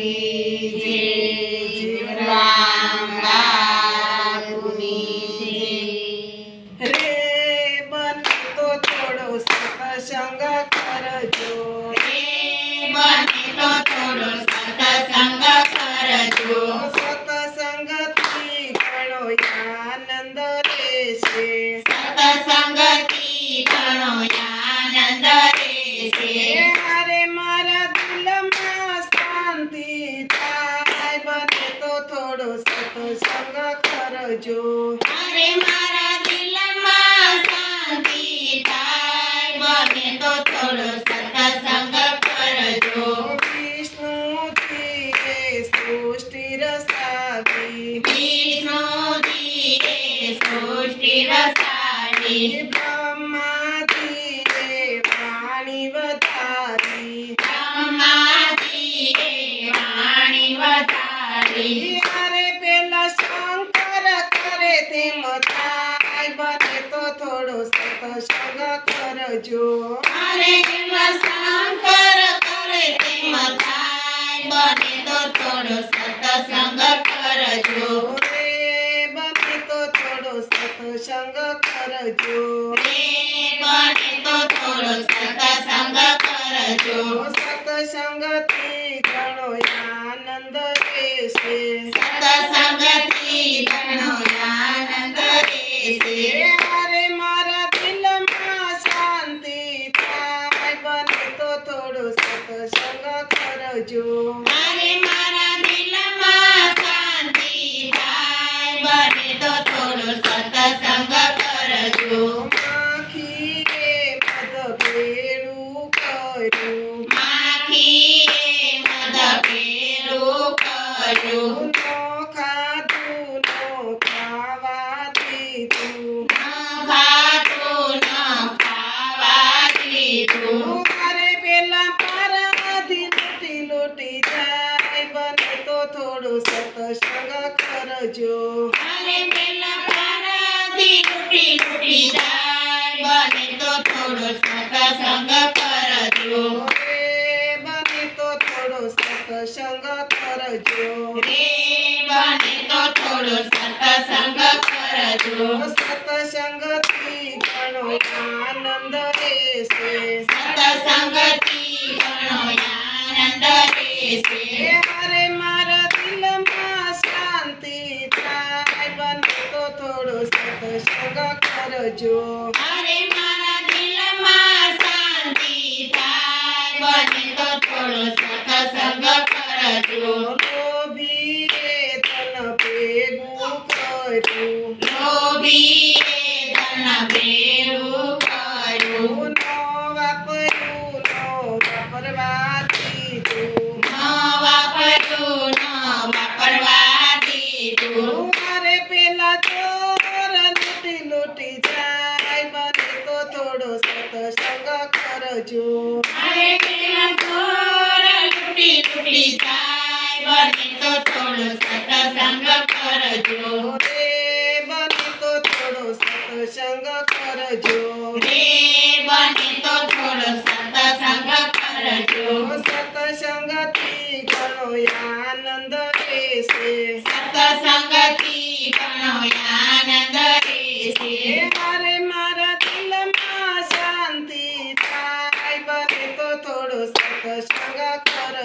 की સૃષ્ટિ રચાવી બ્રહ્માજીએ વાણી અરે પેલા શંકર કરે તેમ થાય બને તો થોડો સત્સંગ કરજો અરે જેમ શંકર કરે તેમ થાય બને તો થોડો સત્સંગ કરજો રે સત્સંગ કરજો. તો થોડો સત્સંગ કરજો સત્સંગથી ઘણો આનંદ રહેશે સત્સંગથી ઘણો આનંદ રહેશે અરે મારા દિલમાં શાંતિ થાય બને તો થોડો સત્સંગ કરજો. અરે મારા દિલમાં શાંતિ થાય બને તો થોડો સત્સંગ કરજો માખીએ મધ ભેળું કર્યું માખીએ પેલું કર્યું નો ખાધું નો ખાવા દીધું ન ખાધું ન ખાવા દીધું અરે પેલા પારાથી લૂંટી લૂંટી જાય બને તો થોડો સત્સંગ કરજો અરે પેલા પારાથી લૂંટી લૂંટી જાય બને તો થોડો સત્સંગ કરજો બને તો થોડો સત્સંગ કરજો રે બને તો થોડો સત્સંગ કરજો સત્સંગથી ઘણો આનંદ રહેશે સત્સંગથી ઘણો આનંદ રહેશે અરે મારા દિલમાં શાંતિ થાય બને તો થોડો સત્સંગ કરજો અરે મારા દિલમાં શાંતિ થાય બને તો થોડો સત્સંગ કરજો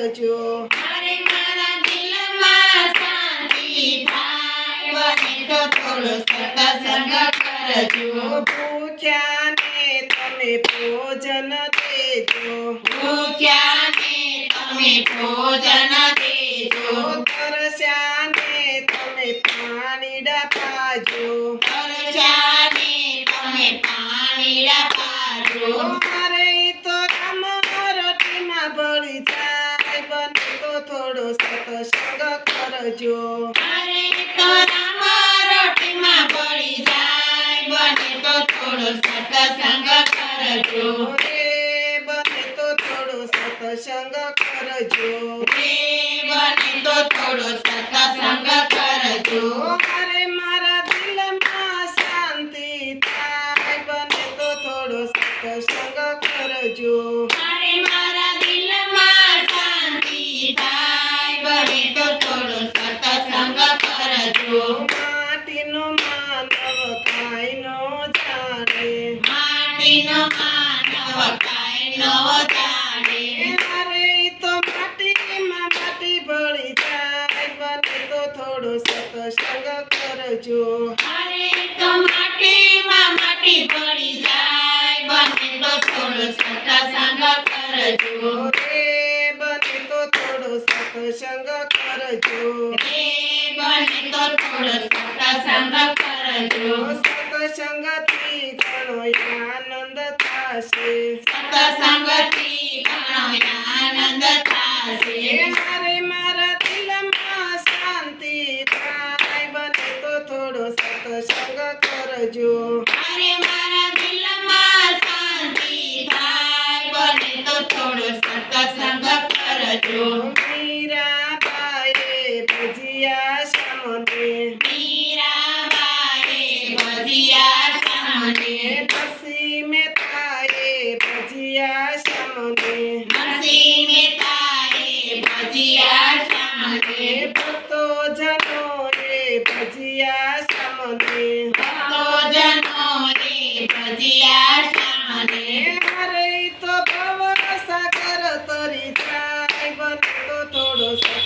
કરજો. અરે મારા દિલમાં શાંતિ થાય બને તો થોડો સત્સંગ કરજો. ભૂખ્યાને તમે ભોજન દેજો. ભૂખ્યાને તમે ભોજન દેજો. તરસ્યાને પાજો તરસ્યાને તમે પાણીડા પાજો મારે તો રામ રોટીમાં ભળી જાય. બને તો થોડો સત્સંગ કરજો. અરે તો રામ રોટીમાં ભળી જાય. બને તો થોડો સતસંગ કરજો. રે બને તો થોડો સત્સંગ કરજો. રે બને તો થોડો સત્સંગ કરજો. અરે તો માટીમાં માટી પડી જાય. બને તો થોડો સત્સંગ કરજો. રે બને તો થોડો સત્સંગ કરજો. રે બને તો થોડો સત્સંગ કરજો. સત્સંગથી ઘણો આનંદ થશે. સત્સંગથી ઘણો આનંદ થશે. મારે મારા દિલમાં શાંતિ થાય બને તો થોડો સત્સંગ કરજો અરે મારા દિલમાં શાંતિ થાય બને તો થોડો સત્સંગ કરજો. મીરાબાઈએ ભજીયા સામને મીરાબાઈએ ભજીયા સામને પછી મેથાએ ભજીયા સામને હસી મેતાએ ભજીયા સામને ભક્તો જનોએ ભજીયા સામને ભક્તોજનોએ ભજીયા સામને અરે તો ભવ સાગર તરી જાય બને તો